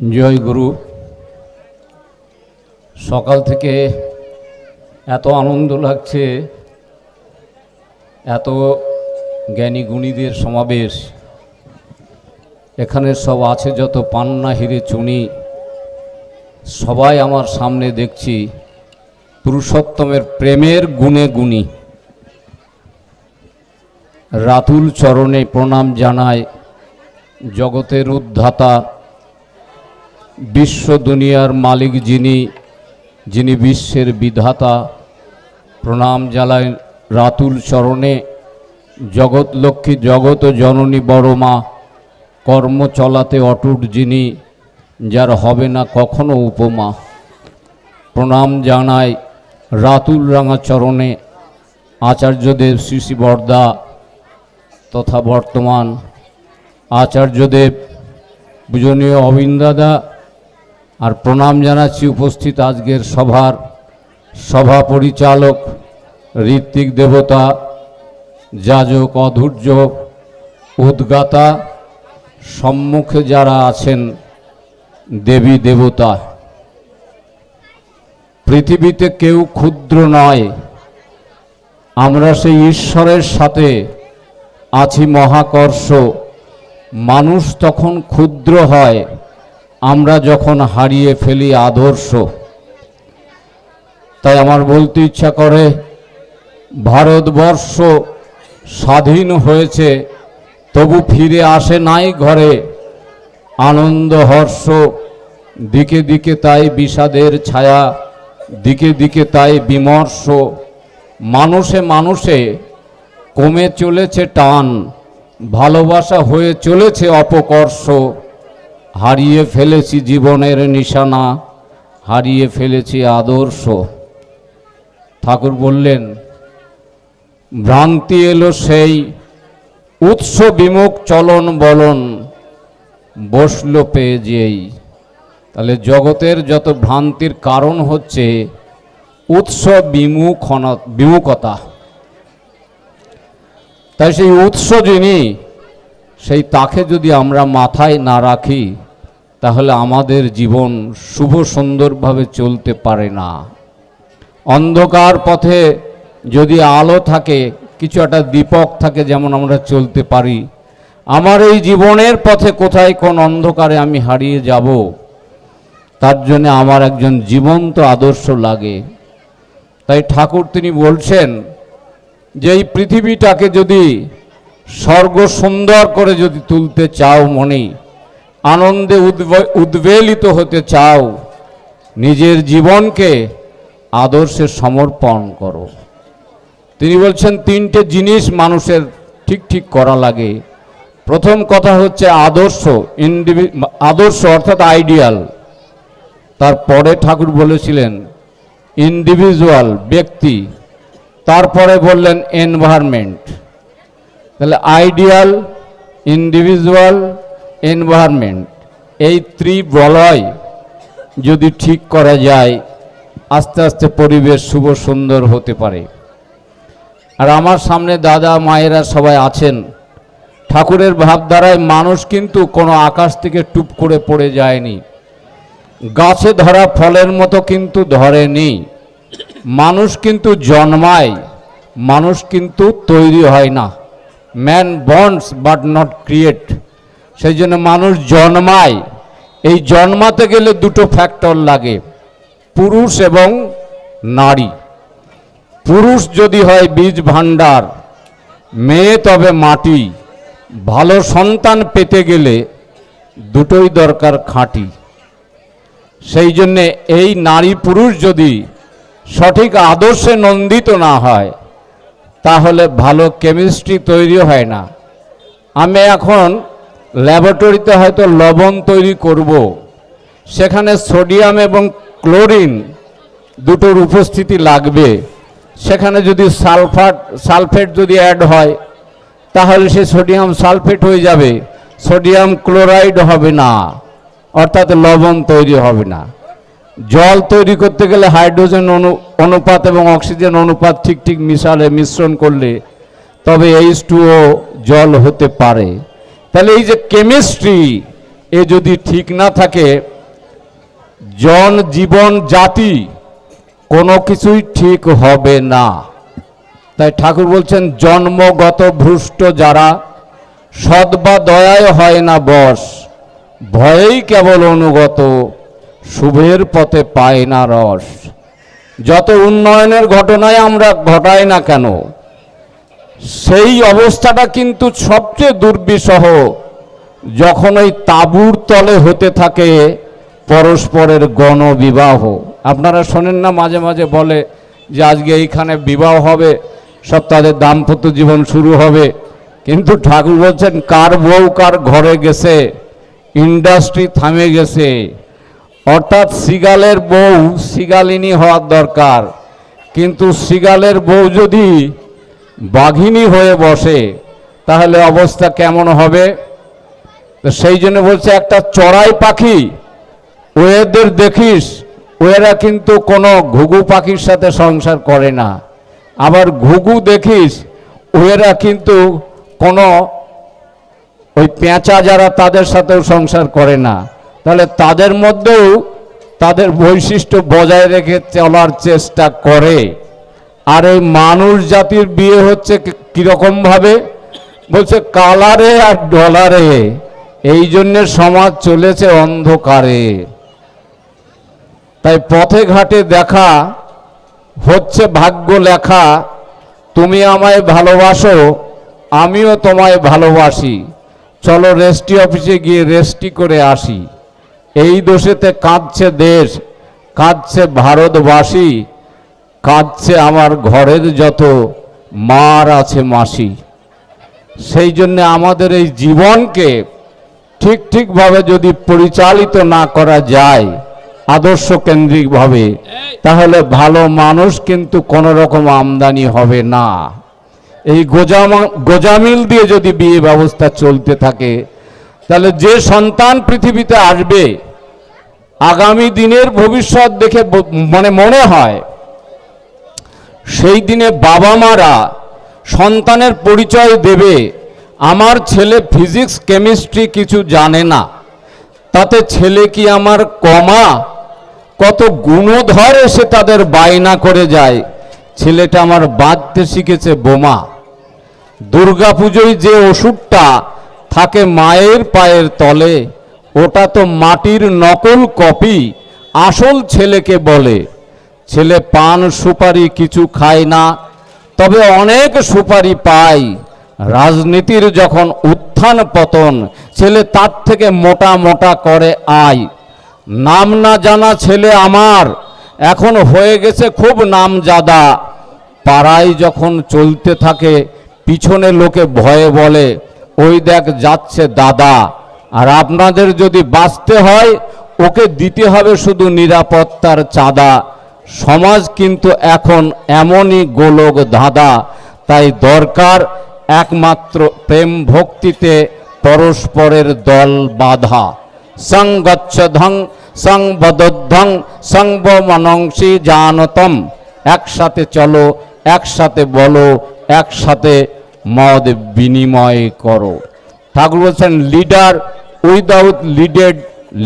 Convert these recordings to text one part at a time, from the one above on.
জয় গুরু। সকাল থেকে এত আনন্দ লাগছে, এত জ্ঞানী গুণীদের সমাবেশ। এখানে সব আছে যত পান্না, হিরে, চুনি। সবাই আমার সামনে দেখছি, পুরুষোত্তমের প্রেমের গুণে গুণী। রাতুল চরণে প্রণাম জানায় জগতের উদ্ধাতা বিশ্ব দুনিয়ার মালিক যিনি যিনি বিশ্বের বিধাতা, প্রণাম জালায় রাতুল চরণে, জগৎ লক্ষ্মী জগত জননী বড় মা, কর্ম চলাতে অটুট যিনি, যার হবে না কখনো উপমা। প্রণাম জানায় রাতুল রাঙা চরণে, আচার্যদেব শ্রী বর্দা তথা বর্তমান আচার্যদেব, পূজনীয় অবিন্দাদা আর প্রণাম জানাচ্ছি উপস্থিত আজকের সভার সভা পরিচালক, ঋত্বিক দেবতা, যাজক, অধৈর্য, উদ্গাতা, সম্মুখে যারা আছেন দেবী দেবতা। পৃথিবীতে কেউ ক্ষুদ্র নয়, আমরা সেই ঈশ্বরের সাথে আছি মহাকর্ষ। মানুষ তখন ক্ষুদ্র হয় আমরা যখন হারিয়ে ফেলি আদর্শ, তাই আমার বলতে ইচ্ছা করে, ভারতবর্ষ স্বাধীন হয়েছে, তবু ফিরে আসে নাই ঘরে, আনন্দ হর্ষ, দিকে দিকে তাই বিষাদের ছায়া, দিকে দিকে তাই বিমর্ষ, মানুষে মানুষে কমে চলেছে টান, ভালোবাসা হয়ে চলেছে অপকর্ষ হারিয়ে ফেলেছি জীবনের নিশানা, হারিয়ে ফেলেছি আদর্শ। ঠাকুর বললেন, ভ্রান্তি এলো সেই উৎস বিমুখ চলন বলন, বসল পেয়ে যেই তাহলে জগতের যত ভ্রান্তির কারণ হচ্ছে উৎস বিমুখনা বিমুখতা। তাই সেই উৎস যিনি সেই তাকে যদি আমরা মাথায় না রাখি, তাহলে আমাদের জীবন শুভ সুন্দরভাবে চলতে পারে না। অন্ধকার পথে যদি আলো থাকে, কিছু একটা দীপক থাকে যেমন আমরা চলতে পারি, আমার এই জীবনের পথে কোথায় কোন অন্ধকারে আমি হারিয়ে যাব, তার জন্য আমার একজন জীবন্ত আদর্শ লাগে। তাই ঠাকুর তিনি বলছেন যে, এই পৃথিবীটাকে যদি স্বর্গ সুন্দর করে যদি তুলতে চাও মনে আনন্দে উদ্বে- উদ্বেলিত হতে চাও, নিজের জীবনকে আদর্শে সমর্পণ করো। তিনি বলছেন, তিনটে জিনিস মানুষের ঠিক ঠিক করা লাগে। প্রথম কথা হচ্ছে আদর্শ ইন্ডিভি আদর্শ অর্থাৎ আইডিয়াল তারপরে ঠাকুর বলেছিলেন ইন্ডিভিজুয়াল ব্যক্তি। তারপরে বললেন এনভায়রনমেন্ট তাহলে আইডিয়াল ইন্ডিভিজুয়াল এনভায়রনমেন্ট এই ত্রিবলয় যদি ঠিক করা যায়, আস্তে আস্তে পরিবেশ শুভ সুন্দর হতে পারে। আর আমার সামনে দাদা মায়েরা সবাই আছেন, ঠাকুরের ভাবধারায় মানুষ কিন্তু কোনো আকাশ থেকে টুপ করে পড়ে যায়নি। গাছে ধরা ফলের মতো কিন্তু ধরেনি। মানুষ কিন্তু জন্মায়, মানুষ কিন্তু তৈরি হয় না। Man bonds but not create সেই জন্য মানুষ জন্মায়। এই জন্মাতে গেলে দুটো ফ্যাক্টর লাগে, পুরুষ এবং নারী। পুরুষ যদি হয় বীজ ভাণ্ডার, মেয়ে তবে মাটি। ভালো সন্তান পেতে গেলে দুটোই দরকার খাঁটি। সেই জন্যে এই নারী পুরুষ যদি সঠিক আদর্শে নন্দিত না হয় তাহলে ভালো কেমিস্ট্রি তৈরি হয় না। আমি এখন ল্যাবরেটরিতে হয়তো লবণ তৈরি করব। সেখানে সোডিয়াম এবং ক্লোরিন দুটোর উপস্থিতি লাগবে। সেখানে যদি সালফাট সালফেট যদি অ্যাড হয়, তাহলে সে সোডিয়াম সালফেট হয়ে যাবে। সোডিয়াম ক্লোরাইড হবে না। অর্থাৎ লবণ তৈরি হবে না। জল তৈরি করতে গেলে হাইড্রোজেন অনু, অনুপাত এবং অক্সিজেন অনুপাত ঠিক ঠিক মিশালে, মিশ্রণ করলে তবে এইচ টুও জল হতে পারে। তাহলে এই যে কেমিস্ট্রি, এ যদি ঠিক না থাকে, জন, জীবন, জাতি কোনো কিছুই ঠিক হবে না। তাই ঠাকুর বলছেন, জন্মগত ভ্রষ্ট যারা, সৎ বা দয়ায় হয় না বশ ভয়েই কেবল অনুগত। শুভের পথে পায় না রস। যত উন্নয়নের ঘটনায় আমরা ঘটাই না কেন, সেই অবস্থাটা কিন্তু সবচেয়ে দুর্বিষহ। যখন ওই তাঁবুর তলে হতে থাকে পরস্পরের গণবিবাহ। আপনারা শোনেন না, মাঝে মাঝে বলে যে আজকে এইখানে বিবাহ হবে সব তাদের দাম্পত্য জীবন শুরু হবে। কিন্তু ঠাকুর বলছেন, কার বউ কার ঘরে গেছে? ইন্ডাস্ট্রি থামে গেছে। অর্থাৎ সিগালের বউ সিগালিনী হওয়ার দরকার। কিন্তু সিগালের বউ যদি বাঘিনী হয়ে বসে, তাহলে অবস্থা কেমন হবে? তো সেই জন্য বলছে, একটা চড়াই পাখি, ওয়েদের দেখিস, ওয়েরা কিন্তু কোনো ঘুঘু পাখির সাথে সংসার করে না। আবার ঘুঘু দেখিস, ওয়েরা কিন্তু কোনো ওই পেঁচা যারা তাদের সাথেও সংসার করে না। তাহলে তাদের মধ্যেও তাদের বৈশিষ্ট্য বজায় রেখে চলার চেষ্টা করে। আর এই মানুষ জাতির বিয়ে হচ্ছে কি- কীরকম ভাবে? বলছে কালারে আর ডলারে। এই জন্যে সমাজ চলেছে অন্ধকারে। তাই পথে ঘাটে দেখা হচ্ছে ভাগ্য লেখা, তুমি আমায় ভালোবাসো, আমিও তোমায় ভালোবাসি। চলো রেস্টি অফিসে গিয়ে রেস্টি করে আসি। এই দোষেতে কাঁদছে দেশ কাঁদছে ভারতবাসী কাঁদছে আমার ঘরের যত মার আছে মাসি। সেই জন্য আমাদের এই জীবনকে ঠিক ঠিকভাবে যদি পরিচালিত না করা যায় আদর্শ কেন্দ্রিকভাবে তাহলে ভালো মানুষ কিন্তু কোনো রকম আমদানি হবে না। এই গোজামা গোজামিল দিয়ে যদি বিয়ে ব্যবস্থা চলতে থাকে তাহলে যে সন্তান পৃথিবীতে আসবে, আগামী দিনের ভবিষ্যৎ দেখে মানে মনে হয়, সেই দিনে বাবা মারা সন্তানের পরিচয় দেবে, আমার ছেলে ফিজিক্স, কেমিস্ট্রি কিছু জানে না, তাতে ছেলে কি আমার কমা? কত গুণধর এসে তাদের বায়না করে যায়, ছেলেটা আমার বাঁধতে শিখেছে বোমা। দুর্গাপুজোয় যে ওষুধটা থাকে মায়ের পায়ের তলে। ওটা তো মাটির নকল কপি, আসল ছেলেকে বলে। ছেলে পান সুপারি কিছু খায় না, তবে অনেক সুপারি পায়। রাজনীতির যখন উত্থান পতন, ছেলে তার থেকে মোটা মোটা করে আয়। নাম না জানা ছেলে আমার, এখন হয়ে গেছে খুব নামজাদা। পাড়ায় যখন চলতে থাকে, পিছনে লোকে ভয়ে বলে ওই দেখ যাচ্ছে দাদা। আর আপনাদের যদি বাঁচতে হয়, ওকে দিতে হবে শুধু নিরাপত্তার চাঁদা। সমাজ কিন্তু এখন এমনই গোলক ধাঁধা, তাই দরকার একমাত্র প্রেম ভক্তিতে পরস্পরের দল বাধা। সংগচ্ছধং সংবদ্ধং সংবমনংসী জানতম। একসাথে চলো, একসাথে বলো, একসাথে মদ বিনিময় করো। ঠাকুর বলছেন লিডার উইদাউট লিডেড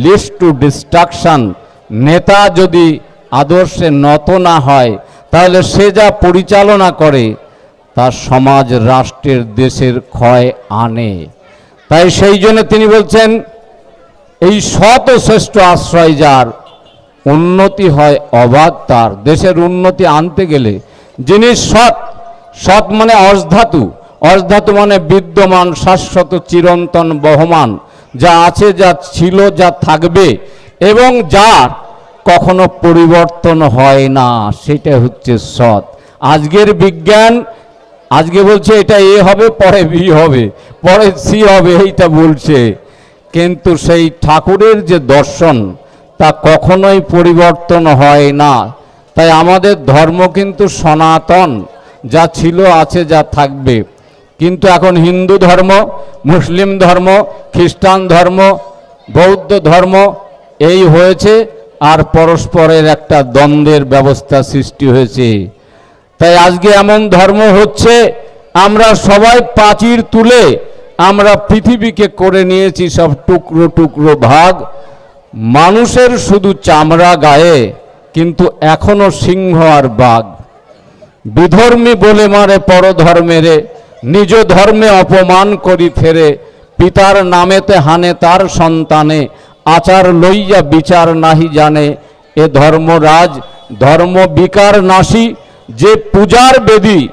লিস্ট টু ডিস্ট্রাকশন নেতা যদি আদর্শে নত না হয়, তাহলে সে যা পরিচালনা করে, তা সমাজ, রাষ্ট্রের দেশের ক্ষয় আনে। তাই সেই জন্য তিনি বলছেন, এই ও শ্রেষ্ঠ আশ্রয় যার, উন্নতি হয় অবাধ তার। দেশের উন্নতি আনতে গেলে যিনি সৎ সৎ মানে অর্ধধাতু অর্ধধাতু মানে বিদ্যমান শাশ্বত চিরন্তন বহমান, যা আছে, যা ছিল, যা থাকবে, এবং যার কখনো পরিবর্তন হয় না, সেটা হচ্ছে সৎ। আজকের বিজ্ঞান, আজকে বলছে এটা এ হবে, পরে বি হবে, পরে সি হবে, এইটা বলছে। কিন্তু সেই ঠাকুরের যে দর্শন, তা কখনোই পরিবর্তন হয় না। তাই আমাদের ধর্ম কিন্তু সনাতন, যা ছিল, আছে, যা থাকবে। কিন্তু এখন হিন্দু ধর্ম, মুসলিম ধর্ম, খ্রিস্টান ধর্ম, বৌদ্ধ ধর্ম এই হয়েছে আর পরস্পরের একটা দ্বন্দ্বের ব্যবস্থা সৃষ্টি হয়েছে। তাই আজকে এমন ধর্ম হচ্ছে, আমরা সবাই প্রাচীর তুলে আমরা পৃথিবীকে করে নিয়েছি সব টুকরো টুকরো ভাগ। মানুষের শুধু চামড়া গায়ে, কিন্তু এখনও সিংহ আর বাঘ। বিধর্মী বলে মারে পরধর্মেরে নিজ ধর্মে অপমান করি ফেরে, পিতার নামেতে হানে তার সন্তানে, আচার লইয়া বিচার নাহি জানে। এ ধর্মরাজ, ধর্ম বিকার নাসি যে পূজার বেদী,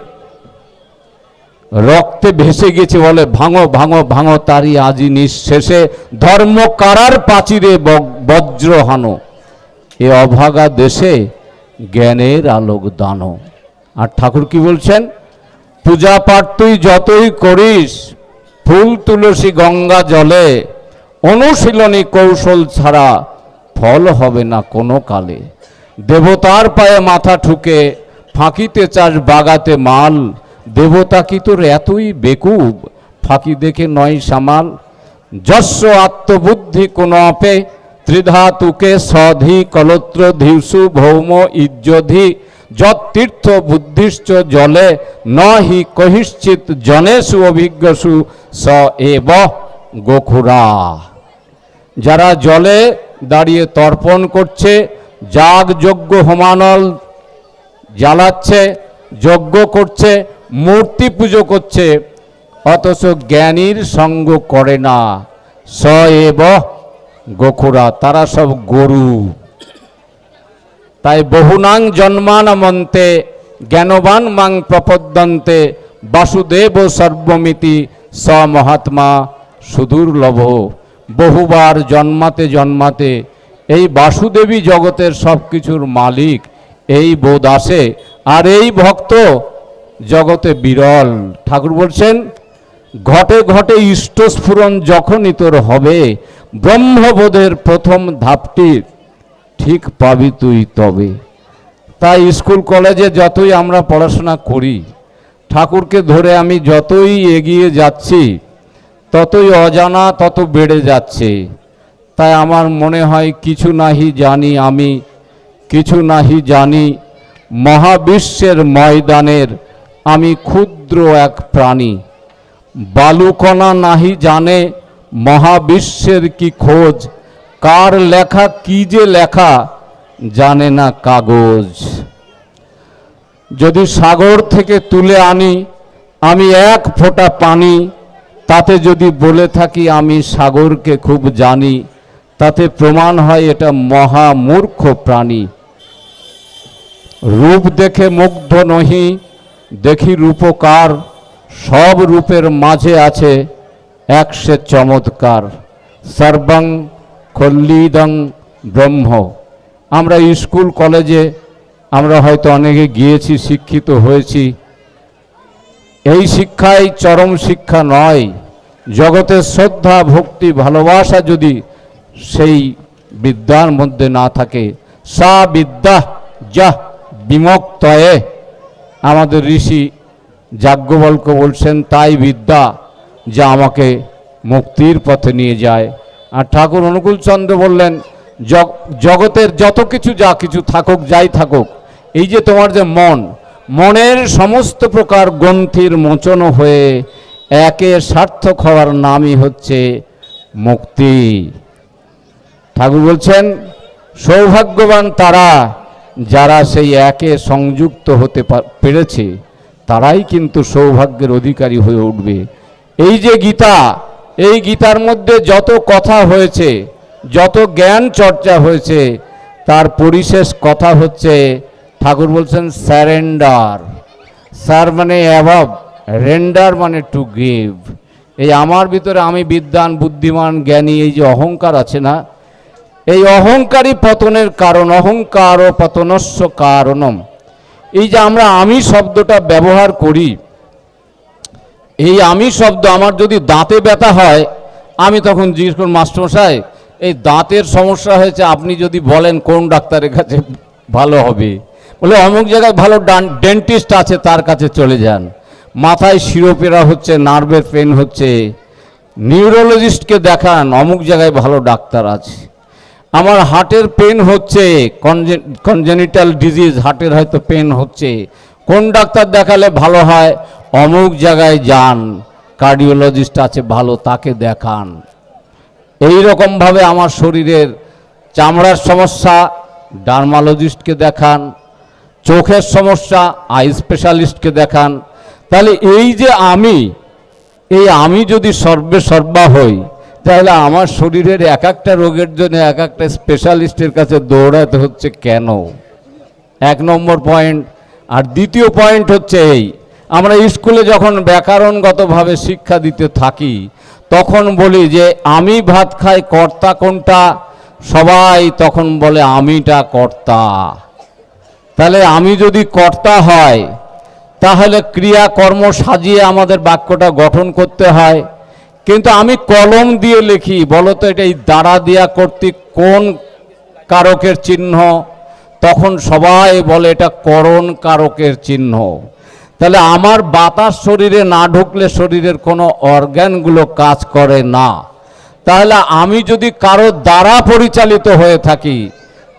রক্তে ভেসে গেছে বলে, ভাঙো ভাঙো ভাঙো তারই আজি নিঃশেষে, ধর্ম কারার পাচিরে ব- বজ্র হানো। এ অভাগা দেশে জ্ঞানের আলোক দানো আর ঠাকুর কি বলছেন? পূজা পাঠ তুই যতই করিস, ফুল, তুলসী, গঙ্গা, জলে, অনুশীলনী, কৌশল ছাড়া ফল হবে না কোনো কালে। দেবতার পায়ে মাথা ঠুকে, ফাঁকিতে চাস বাগাতে মাল। দেবতা কি তোর এতই বেকুব? ফাঁকি দেখে নয় সামাল। যস্য আত্মবুদ্ধি কোন অপে ত্রিধাতুকে সধি, কলত্র ধিসু ভৌম, ইজ্জধি যতীর্থ বুদ্ধিশ্চ জলে ন হি কহিশ্চিত জনেষু অভিজ্ঞসু স এব গোখুরা। যারা জলে দাঁড়িয়ে তর্পণ করছে, যাগ যজ্ঞ হোমানল জ্বালাচ্ছে, যজ্ঞ করছে, মূর্তি পুজো করছে, অথচ জ্ঞানীর সঙ্গ করে না। স এব গোখুরা, তারা সব গরু। তাই বহুনাং জন্মান জন্মানমন্তে জ্ঞানবান মাং প্রপদ্যন্তে বাসুদেব সর্বমিতি স মহাত্মা সুদুর্লভ। বহুবার জন্মাতে জন্মাতে এই বাসুদেবী জগতের সব কিছুর মালিক এই বোধ আসে, আর এই ভক্ত জগতে বিরল। ঠাকুর বলছেন, ঘটে ঘটে ইষ্টস্ফুরণ যখনই তোর হবে, ব্রহ্মবোধের প্রথম ধাপটি ঠিক পাবি তুই তবে। তাই স্কুল, কলেজে যতই আমরা পড়াশোনা করি, ঠাকুরকে ধরে আমি যতই এগিয়ে যাচ্ছি, ততই অজানা তত বেড়ে যাচ্ছে। তাই আমার মনে হয় কিছু নাহি জানি আমি, কিছু নাহি জানি মহাবিশ্বের ময়দানের আমি ক্ষুদ্র এক প্রাণী। বালুকণা নাহি জানে মহাবিশ্বের কি খোঁজ কার লেখা, কি যে লেখা, জানে না কাগজ। যদি সাগর থেকে তুলে আনি, আমি এক ফোঁটা পানি, তাতে যদি বলে থাকি, আমি সাগরকে খুব জানি, তাতে প্রমাণ হয় এটা মহা মূর্খ প্রাণী। রূপ দেখে মুগ্ধ নহি, দেখি রূপকার, সব রূপের মাঝে আছে, এক সে চমৎকার। সর্বং খল্লিদং ব্রহ্ম। আমরা স্কুল, কলেজে আমরা হয়তো অনেকে গিয়েছি, শিক্ষিত হয়েছি। এই শিক্ষাই চরম শিক্ষা নয়। জগতের শ্রদ্ধা, ভক্তি, ভালোবাসা যদি সেই বিদ্যার মধ্যে না থাকে, সা বিদ্যা যা বিমুক্তয়ে। আমাদের ঋষি যাজ্ঞবল্ক বলছেন, তাই বিদ্যা যা আমাকে মুক্তির পথে নিয়ে যায়। আর ঠাকুর অনুকূলচন্দ্র বললেন জগতের যত কিছু যা কিছু থাকুক, যাই থাকুক, এই যে তোমার যে মন, মনের সমস্ত প্রকার গ্রন্থির মোচন হয়ে একে সার্থক হওয়ার নামই হচ্ছে মুক্তি। ঠাকুর বলছেন, সৌভাগ্যবান তারা, যারা সেই একে সংযুক্ত হতে পেরেছে, তারাই কিন্তু সৌভাগ্যের অধিকারী হয়ে উঠবে। এই যে গীতা এই গীতার মধ্যে যত কথা হয়েছে, যত জ্ঞান চর্চা হয়েছে, তার পরিশেষ কথা হচ্ছে, ঠাকুর বলছেন স্যারেন্ডার স্যার মানে অ্যাভাব রেন্ডার মানে টু গিভ এই আমার ভিতরে আমি বিদ্যান বুদ্ধিমান, জ্ঞানী, এই যে অহংকার আছে না, এই অহংকারী পতনের কারণ অহংকার ও পতনস্য কারণম। এই যে আমরা আমি শব্দটা ব্যবহার করি এই আমি শব্দ আমার যদি দাঁতে ব্যথা হয়, আমি তখন জিজ্ঞেস করুন মাস্টারমশাই, এই দাঁতের সমস্যা হয়েছে, আপনি যদি বলেন কোন ডাক্তারের কাছে ভালো হবে? বলে, অমুক জায়গায় ভালো ডেন্টিস্ট আছে, তার কাছে চলে যান। মাথায় শিরোপেরা হচ্ছে, নার্ভের পেন হচ্ছে। নিউরোলজিস্টকে দেখান, অমুক জায়গায় ভালো ডাক্তার আছে। আমার হার্টের পেন হচ্ছে কনজেনিটাল ডিজিজ, হার্টের হয়তো পেন হচ্ছে। কোন ডাক্তার দেখালে ভালো হয়? অমুক জায়গায় যান কার্ডিওলজিস্ট আছে, ভালো তাকে দেখান। এই রকমভাবে আমার শরীরের চামড়ার সমস্যা ডার্মালজিস্টকে দেখান, চোখের সমস্যা আই স্পেশালিস্টকে দেখান। তাহলে এই যে আমি, এই আমি যদি সর্বে সর্বা হই, তাহলে আমার শরীরের এক একটা রোগের জন্য এক একটা স্পেশালিস্টের কাছে দৌড়াতে হচ্ছে কেন? এক নম্বর পয়েন্ট আর দ্বিতীয় পয়েন্ট হচ্ছে এই, আমরা স্কুলে যখন ব্যাকরণগতভাবে শিক্ষা দিতে থাকি, তখন বলি যে, আমি ভাত খাই কর্তা কোনটা? সবাই তখন বলে, আমিটা কর্তা। তাহলে আমি যদি কর্তা হয়, তাহলে ক্রিয়া কর্ম সাজিয়ে আমাদের বাক্যটা গঠন করতে হয়। কিন্তু আমি কলম দিয়ে লিখি, বলো তো এটা এই দাঁড়া দিয়া কর্তৃক কোন কারকের চিহ্ন? তখন সবাই বলে, এটা করণ কারকের চিহ্ন। তাহলে আমার বাতাস শরীরে না ঢুকলে শরীরের কোনো অর্গ্যানগুলো কাজ করে না। তাহলে আমি যদি কারও দ্বারা পরিচালিত হয়ে থাকি,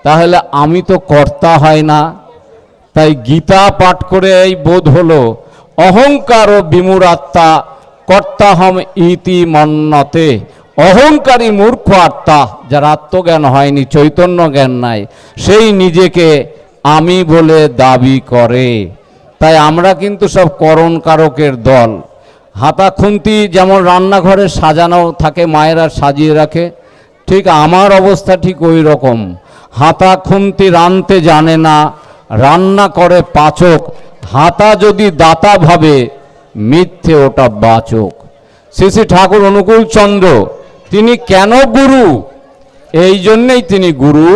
তাহলে আমি তো কর্তা হয় না। তাই গীতা পাঠ করে এই বোধ হলো, অহংকার ও বিমূরাত্মা কর্তাহম ইতি মন্নতে। অহংকারী মূর্খ আত্মা, যার আত্মজ্ঞান হয়নি, চৈতন্য জ্ঞান নাই, সেই নিজেকে আমি বলে দাবি করে। তাই আমরা কিন্তু সব করণ কারকের দল। হাতা খুন্তি যেমন রান্নাঘরে সাজানো থাকে, মায়েরা সাজিয়ে রাখে, ঠিক আমার অবস্থা ঠিক ওই রকম। হাতা খুন্তি রানতে জানে না, রান্না করে পাচক, হাতা যদি দাতা ভাবে, মিথ্যে ওটা বাচক। শ্রী শ্রী ঠাকুর অনুকূল চন্দ্র তিনি কেন গুরু? এই জন্যেই তিনি গুরু।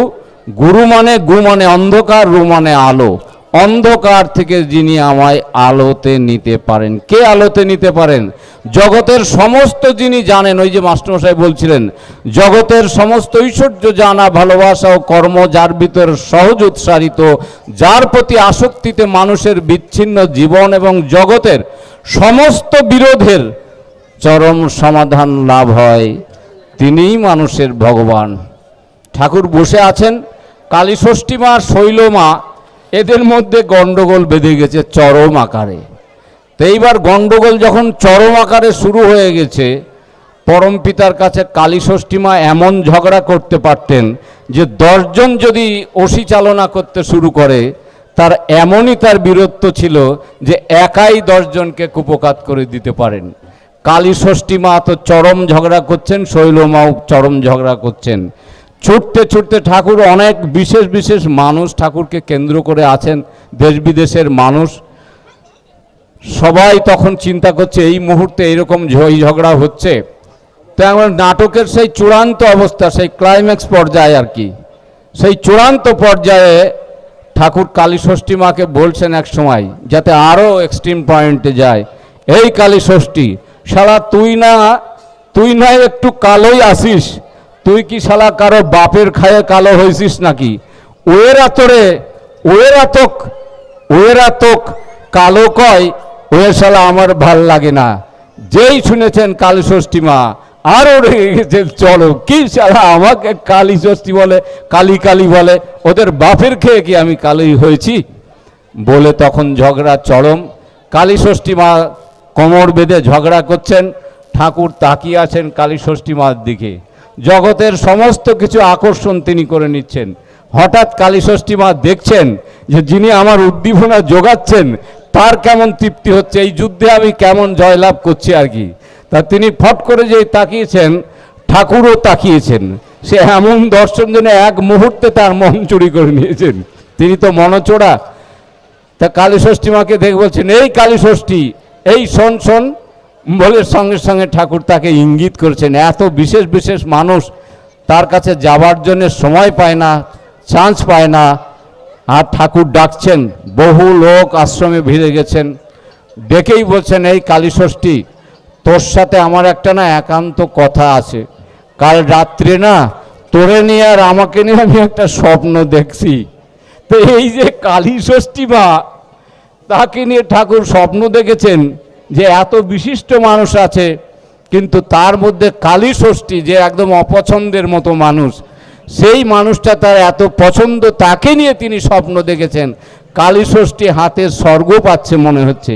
গুরু মানে গু মানে অন্ধকার, রু মানে আলো। অন্ধকার থেকে যিনি আমায় আলোতে নিতে পারেন। কে আলোতে নিতে পারেন? জগতের সমস্ত যিনি জানেন, ওই যে মাস্টারমশাই বলছিলেন, জগতের সমস্ত ঐশ্বর্য জানা, ভালোবাসা ও কর্ম যার ভিতর সহজ উৎসারিত যার প্রতি আসক্তিতে মানুষের বিচ্ছিন্ন জীবন এবং জগতের সমস্ত বিরোধের চরম সমাধান লাভ হয়। তিনিই মানুষের ভগবান। ঠাকুর বসে আছেন কালীষষ্ঠী মা, শৈল মা, এদের মধ্যে গণ্ডগোল বেঁধে গেছে চরম আকারে। তো এইবার গণ্ডগোল যখন চরম আকারে শুরু হয়ে গেছে, পরম পিতার কাছে কালীষষ্ঠী মা এমন ঝগড়া করতে পারতেন যে দশজন যদি ওসি চালনা করতে শুরু করে, তার এমনই তার বীরত্ব ছিল যে একাই দশজনকে কুপকাত করে দিতে পারেন। কালী ষষ্ঠী মা তো চরম ঝগড়া করছেন, শৈল মাও চরম ঝগড়া করছেন। ছুটতে ছুটতে ঠাকুর অনেক বিশেষ বিশেষ মানুষ ঠাকুরকে কেন্দ্র করে আছেন, দেশ বিদেশের মানুষ। সবাই তখন চিন্তা করছে, এই মুহূর্তে এইরকম ঝই ঝগড়া হচ্ছে। তো নাটকের সেই চূড়ান্ত অবস্থা, সেই ক্লাইম্যাক্স পর্যায়ে আর কি। সেই চূড়ান্ত পর্যায়ে ঠাকুর কালী ষষ্ঠী মাকে বলছেন এক সময়, যাতে আরও এক্সট্রিম পয়েন্টে যায়। এই কালী ষষ্ঠী শালা, তুই না তুই না একটু কালোই আসিস। তুই কি শালা কারও বাপের খায়ে কালো হয়েছিস নাকি? ওয়ের আতরে ওয়ের আতক ওয়ের আতক কালো কয়, ওয়ে শালা আমার ভালো লাগে না। যেই শুনেছেন কালী ষষ্ঠী মা আরও রেগে গেছেন চলো, কি শালা আমাকে কালী ষষ্ঠী বলে, কালী কালী বলে, ওদের বাপের খেয়ে কি আমি কালী হয়েছি? বলে তখন ঝগড়া চরম। কালী ষষ্ঠী মা কোমর বেঁধে ঝগড়া করছেন, ঠাকুর তাকিয়ে আছেন কালী ষষ্ঠী মার দিকে। জগতের সমস্ত কিছু আকর্ষণ তিনি করে নিচ্ছেন। হঠাৎ কালী ষষ্ঠী মা দেখছেন যে যিনি আমার উদ্দীপনা যোগাচ্ছেন, তার কেমন তৃপ্তি হচ্ছে, এই যুদ্ধে আমি কেমন জয়লাভ করছি আর কি। তা তিনি ফট করে যে তাকিয়েছেন, ঠাকুরও তাকিয়েছেন। সে এমন দর্শন যেন এক মুহূর্তে তার মন চুরি করে নিয়েছেন। তিনি তো মনচোড়া। তা কালী ষষ্ঠী মাকে দেখে বলছেন, এই কালী ষষ্ঠী এই শোন শোন বলে সঙ্গে সঙ্গে ঠাকুর তাকে ইঙ্গিত করেছেন, এত বিশেষ বিশেষ মানুষ তার কাছে যাবার জন্য সময় পায় না চান্স পায় না। আর ঠাকুর ডাকছেন, বহু লোক আশ্রমে ভিড়ে গেছেন। ডেকেই বলছেন, এই কালী ষষ্ঠী তোর সাথে আমার একটা না একান্ত কথা আছে। কাল রাত্রে না, তোরে নিয়ে আর আমাকে নিয়ে আমি একটা স্বপ্ন দেখছি। তো এই যে কালী ষষ্ঠী মা তাকে নিয়ে ঠাকুর স্বপ্ন দেখেছেন যে এত বিশিষ্ট মানুষ আছে, কিন্তু তার মধ্যে কালী ষষ্ঠী যে একদম অপছন্দের মতো মানুষ, সেই মানুষটা তার এত পছন্দ, তাকে নিয়ে তিনি স্বপ্ন দেখেছেন। কালী ষষ্ঠী হাতে স্বর্গ পাচ্ছে মনে হচ্ছে।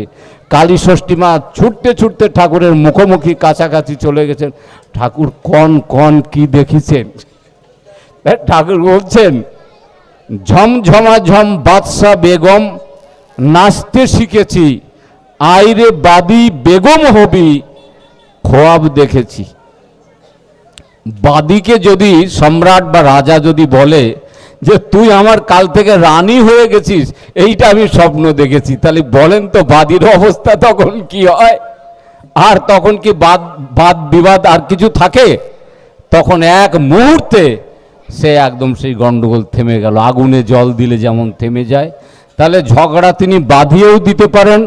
কালী ষষ্ঠী মা ছুটতে ছুটতে ঠাকুরের মুখোমুখি কাছাকাছি চলে গেছেন। ঠাকুর কন কন কি দেখেছেন? ঠাকুর বলছেন ঝমঝমা ঝম বাদশাহ বেগম নাচতে শিখেছি। আইরে বাদি বেগম হবি, খোয়াব দেখেছি। বাদিকে যদি সম্রাট বা রাজা যদি বলে যে, তুই আমার কাল থেকে রানী হয়ে গেছিস, এইটা আমি স্বপ্ন দেখেছি। তাহলে বলেন তো, বাদির অবস্থা তখন কি হয়? আর তখন কি বাদ বাদ বিবাদ আর কিছু থাকে? তখন এক মুহূর্তে সে একদম সেই গন্ডগোল থেমে গেল। আগুনে জল দিলে যেমন থেমে যায় তাহলে ঝগড়া তিনি বাঁধিয়েও দিতে পারেন,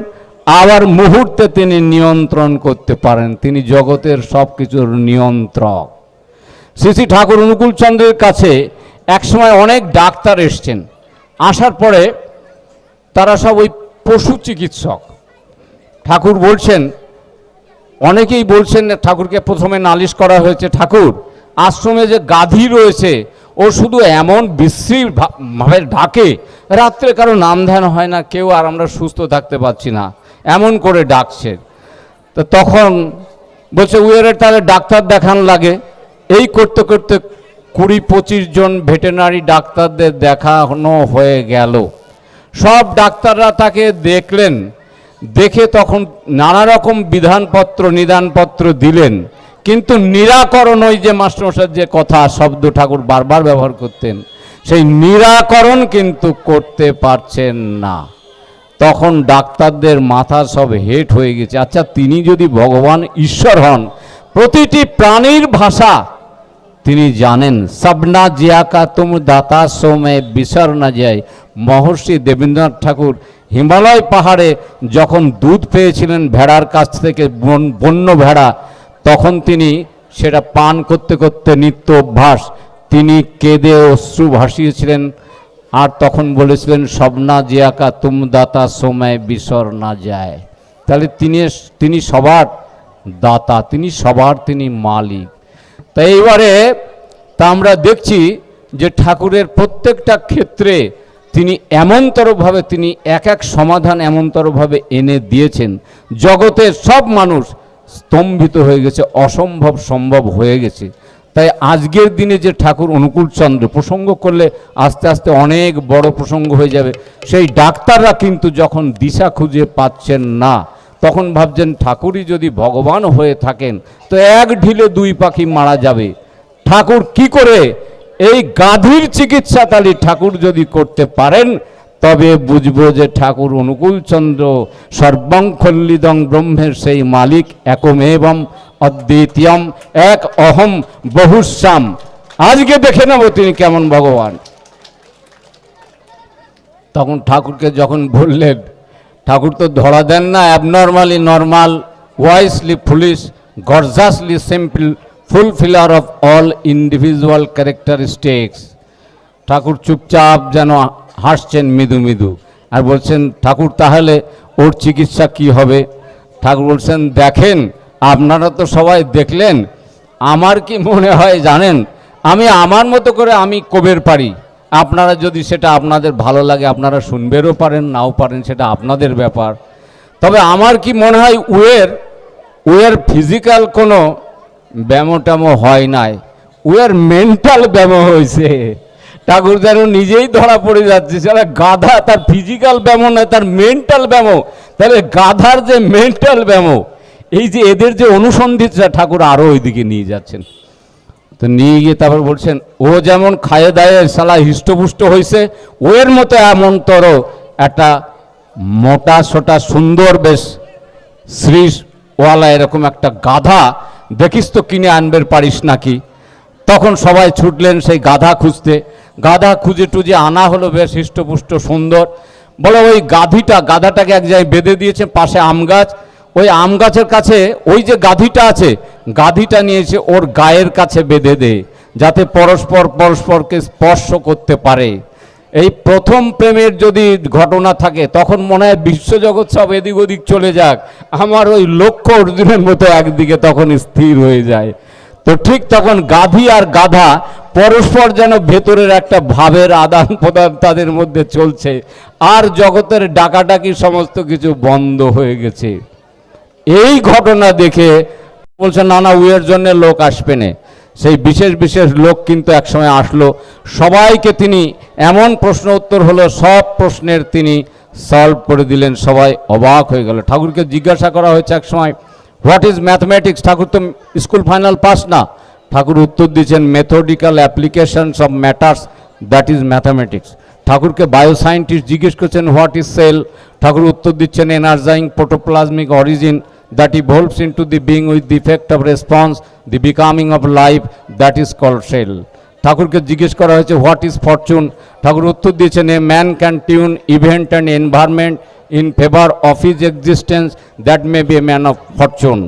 আবার মুহূর্তে তিনি নিয়ন্ত্রণ করতে পারেন। তিনি জগতের সব কিছুর নিয়ন্ত্রক। শ্রী শ্রী ঠাকুর অনুকূল চন্দ্রের কাছে একসময় অনেক ডাক্তার এসছেন। আসার পরে তারা সব ওই পশু চিকিৎসক। ঠাকুর বলছেন, অনেকেই বলছেন, ঠাকুরকে প্রথমে নালিশ করা হয়েছে, ঠাকুর, আশ্রমে যে গাধি রয়েছে ও শুধু এমন ভাবে ডাকে, রাত্রে কারও নাম ধ্যান হয় না, কেউ আর আমরা সুস্থ থাকতে পারছি না, এমন করে ডাকছে। তো তখন বলছে উয়েরের তাহলে ডাক্তার দেখান লাগে। এই করতে করতে কুড়ি পঁচিশ জন ভেটেনারি ডাক্তারদের দেখানো হয়ে গেল। সব ডাক্তাররা তাকে দেখলেন, দেখে তখন নানা রকম বিধানপত্র, নিদানপত্র দিলেন। কিন্তু নিরাকরণ ওই যে মাস্টারমশাইয়ের যে কথা, শব্দ ঠাকুর বারবার ব্যবহার করতেন, সেই নিরাকরণ কিন্তু করতে পারছেন না। তখন ডাক্তারদের মাথা সব হেট হয়ে গেছে। আচ্ছা তিনি যদি ভগবান ঈশ্বর হন, প্রতিটি প্রাণীর ভাষা তিনি জানেন। সবনা জিয়াকা তুম দাতা সোমে বিসর না যায়। মহর্ষি দেবেন্দ্রনাথ ঠাকুর হিমালয় পাহাড়ে যখন দুধ পেয়েছিলেন ভেড়ার কাছ থেকে, বন- বন্য ভেড়া তখন তিনি সেটা পান করতে করতে নিত্য অভ্যাস, তিনি কেঁদে অশ্রু ভাসিয়েছিলেন আর তখন বলেছিলেন সবনা জিয়াকা তুম দাতা সময় বিসর না যায়। তাহলে তিনি তিনি সবার দাতা, তিনি সবার তিনি মালিক। তা এইবারে তা আমরা দেখছি যে ঠাকুরের প্রত্যেকটা ক্ষেত্রে তিনি এমনতরভাবে, তিনি এক এক সমাধান এমনতরভাবে এনে দিয়েছেন। জগতের সব মানুষ স্তম্ভিত হয়ে গেছে, অসম্ভব সম্ভব হয়ে গেছে। তাই আজকের দিনে যে ঠাকুর অনুকূল চন্দ্র প্রসঙ্গ করলে আস্তে আস্তে অনেক বড় প্রসঙ্গ হয়ে যাবে। সেই ডাক্তাররা কিন্তু যখন দিশা খুঁজে পাচ্ছেন না, তখন ভাবছেন ঠাকুরই যদি ভগবান হয়ে থাকেন, তো এক ঢিলে দুই পাখি মারা যাবে। ঠাকুর কি করে? এই গাধীর চিকিৎসা তালি ঠাকুর যদি করতে পারেন তবে বুঝব যে ঠাকুর অনুকূল চন্দ্র সর্বং খল্লিদং ব্রহ্মের সেই মালিক একমেবম অদ্বিতীয়ম এক অহম বহুশ্যাম। আজকে দেখে নেব তিনি কেমন ভগবান। তখন ঠাকুরকে যখন বললেন, ঠাকুর তো ধরা দেন না abnormally normal wisely foolish gorgeously simple fulfiller of all individual characteristics Thakur চুপচাপ যেন হাসছেন মৃদু মৃদু। আর বলছেন, ঠাকুর, তাহলে ওর চিকিৎসা কি হবে? ঠাকুর বলছেন, দেখেন, আপনারা তো সবাই দেখলেন। আমার কি মনে হয় জানেন, আমি আমার মতো করে আমি কবের পারি। আপনারা যদি সেটা আপনাদের ভালো লাগে, আপনারা শুনবেরও পারেন, নাও পারেন, সেটা আপনাদের ব্যাপার। তবে আমার কি মনে হয়, উয়ের উয়ের ফিজিক্যাল কোনো ব্যামো ট্যামো হয় নাই। উয়ের মেন্টাল ব্যামো হয়েছে ঠাকুর যেন নিজেই ধরা পড়ে যাচ্ছে। সেটা গাধা, তার ফিজিক্যাল ব্যামো নয়, তার মেন্টাল ব্যামো তাহলে গাধার যে মেন্টাল ব্যামো এই যে এদের যে অনুসন্ধিতটা ঠাকুর আরও ওইদিকে নিয়ে যাচ্ছেন। তো নিয়ে গিয়ে তারপর বলছেন, ও যেমন খায়ে দায়ে সালা হিষ্টপুষ্ট হয়েছে ওর মতো এমনতর একটা মোটা সোটা সুন্দর বেশ শ্রীওয়ালা এরকম একটা গাধা, দেখিস তো কিনে আনবের পারিস নাকি? তখন সবাই ছুটলেন সেই গাধা খুঁজতে। গাধা খুঁজে টুজে আনা হলো বেশ হৃষ্টপুষ্ট সুন্দর। বলে ওই গাধিটা, গাধাটাকে এক জায়গায় বেঁধে দিয়েছে, পাশে আম গাছ। ওই আম গাছের কাছে ওই যে গাধিটা আছে, গাধিটা নিয়েছে ওর গায়ের কাছে বেঁধে দে, যাতে পরস্পর পরস্পরকে স্পর্শ করতে পারে। এই প্রথম প্রেমের যদি ঘটনা থাকে, তখন মনে হয় বিশ্বজগৎ সব এদিক ওদিক চলে যাক। আমার ওই লক্ষ্য অর্জুনের মতো একদিকে তখন স্থির হয়ে যায়। তো ঠিক তখন গাধি আর গাধা পরস্পর যেন ভেতরের একটা ভাবের আদান প্রদান তাদের মধ্যে চলছে। আর জগতের ডাকাডাকি সমস্ত কিছু বন্ধ হয়ে গেছে। এই ঘটনা দেখে বলছে নানা উয়ের জন্য লোক আসবে না। সেই বিশেষ বিশেষ লোক কিন্তু একসময় আসলো। সবাইকে তিনি এমন প্রশ্ন উত্তর হলো, সব প্রশ্নের তিনি সলভ করে দিলেন। সবাই অবাক হয়ে গেল। ঠাকুরকে জিজ্ঞাসা করা হয়েছে এক সময় হোয়াট ইজ ম্যাথমেটিক্স ঠাকুর তো স্কুল ফাইনাল পাস না। ঠাকুর উত্তর দিয়েছেন methodical applications of matters that is mathematics ঠাকুরকে বায়োসায়েন্টিস্ট জিজ্ঞেস করছেন হোয়াট ইজ সেল ঠাকুর উত্তর দিচ্ছেন energising protoplasmic origin that evolves into the being with the effect of response, the becoming of life, that is called cell. ঠাকুরকে জিজ্ঞেস করা হয়েছে what is Fortune Thakur উত্তর দিয়েছেন a man can tune event and environment in favour of his existence that may be a man of fortune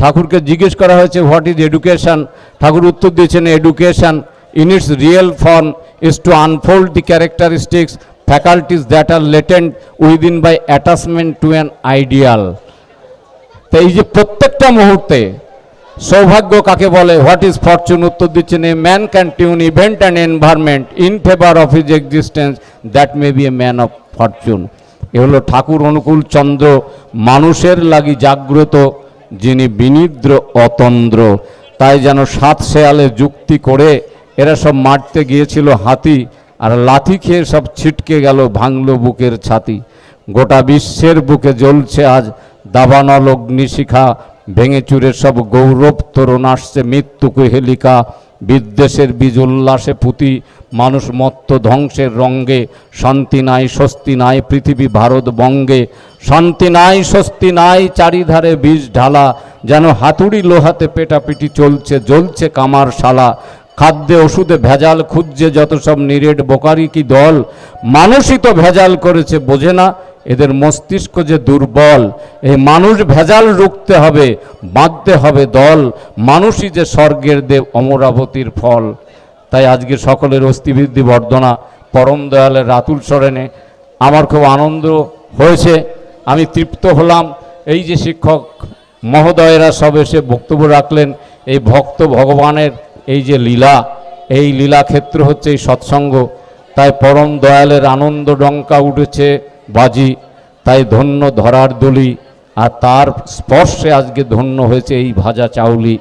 ঠাকুরকে জিজ্ঞেস করা হয়েছে হোয়াট ইজ এডুকেশন ঠাকুর উত্তর দিয়েছেন education in its real form is to unfold the characteristics faculties that are latent within by attachment to an ideal তো এই যে প্রত্যেকটা মুহূর্তে সৌভাগ্য কাকে বলে? হোয়াট ইজ ফরচুন উত্তর দিচ্ছেন a man can tune event and environment in favour of his existence that may be a man of fortune এ হলো ঠাকুর অনুকূল চন্দ্র, মানুষের লাগি জাগ্রত যিনি বিনিদ্র অতন্দ্র, তাই যেন সাত শেয়ালে যুক্তি করে এরা সব মারতে গিয়েছিল হাতি, আর লাথি খেয়ে সব ছিটকে গেল ভাঙলো বুকের ছাতি। গোটা বিশ্বের বুকে জ্বলছে আজ দাবানল অগ্নিশিখা ভেঙে চুরে সব গৌরব তরুণ আসছে মৃত্যু কুহেলিকা বিদ্বেষের বীজ উল্লাসে পুঁতি মানুষ মত্ত ধ্বংসের রঙ্গে, শান্তি নাই, স্বস্তি নাই, পৃথিবী ভারত বঙ্গে, শান্তি নাই, স্বস্তি নাই, চারিধারে বীজ ঢালা, যেন হাতুড়ি লোহাতে পেটাপিটি চলছে, জ্বলছে কামার শালা, খাদ্যে ওষুধে ভেজাল, খুঁজছে যত সব নিরেট বোকারি কি দল, মানুষই তো ভেজাল করেছে, বোঝে না, এদের মস্তিষ্ক যে দুর্বল, এই মানুষ ভেজাল রুখতে হবে, বাঁধতে হবে দল, মানুষই যে স্বর্গের দেব, অমরাবতীর ফল। তাই আজকে সকলের অস্থিবৃদ্ধি বর্ধনা, পরম দয়ালের রাতুল সরেনে আমার খুব আনন্দ হয়েছে। আমি তৃপ্ত হলাম। এই যে শিক্ষক মহোদয়েরা সব এসে বক্তব্য রাখলেন, এই ভক্ত ভগবানের এই যে লীলা, এই লীলা ক্ষেত্র হচ্ছে এই সৎসঙ্গ। তাই পরম দয়ালের আনন্দ ডঙ্কা উঠেছে বাজি। তাই ধন্য ধরার দলি, আর তার স্পর্শে আজকে ধন্য হয়েছে এই ভাজা চাউলি।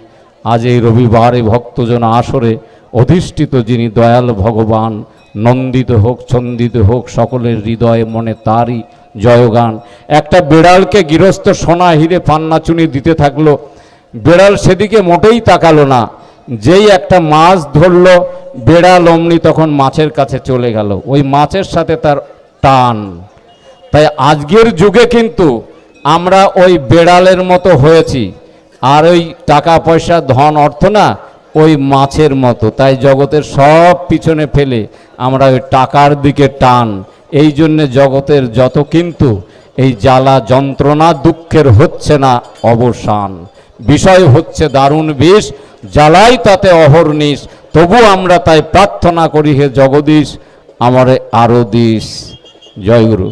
আজ এই রবিবারে ভক্তজন আসরে অধিষ্ঠিত যিনি দয়াল ভগবান, নন্দিত হোক, ছন্দিত হোক, সকলের হৃদয়ে, মনে তারই জয়গান। একটা বেড়ালকে গৃহস্থ সোনা হিরে পান্নাচুনি দিতে থাকল। বেড়াল সেদিকে মোটেই তাকালো না। যেই একটা মাছ ধরলো, বেড়াল অমনি তখন মাছের কাছে চলে গেল। ওই মাছের সাথে তার টান। তাই আজকের যুগে কিন্তু আমরা ওই বেড়ালের মতো হয়েছি। আর ওই টাকা পয়সা ধন, অর্থ না ওই মাছের মতো, তাই জগতের সব পিছনে ফেলে আমরা ওই টাকার দিকে টান। এই জন্যে জগতের যত কিন্তু এই জ্বালা যন্ত্রণা দুঃখের হচ্ছে না অবসান। বিষয় হচ্ছে দারুণ বিষ, জ্বালাই তাতে অহর্নিশ তবু আমরা তাই প্রার্থনা করি হে জগদীশ, আমারে আরও দিস। জয় গুরু।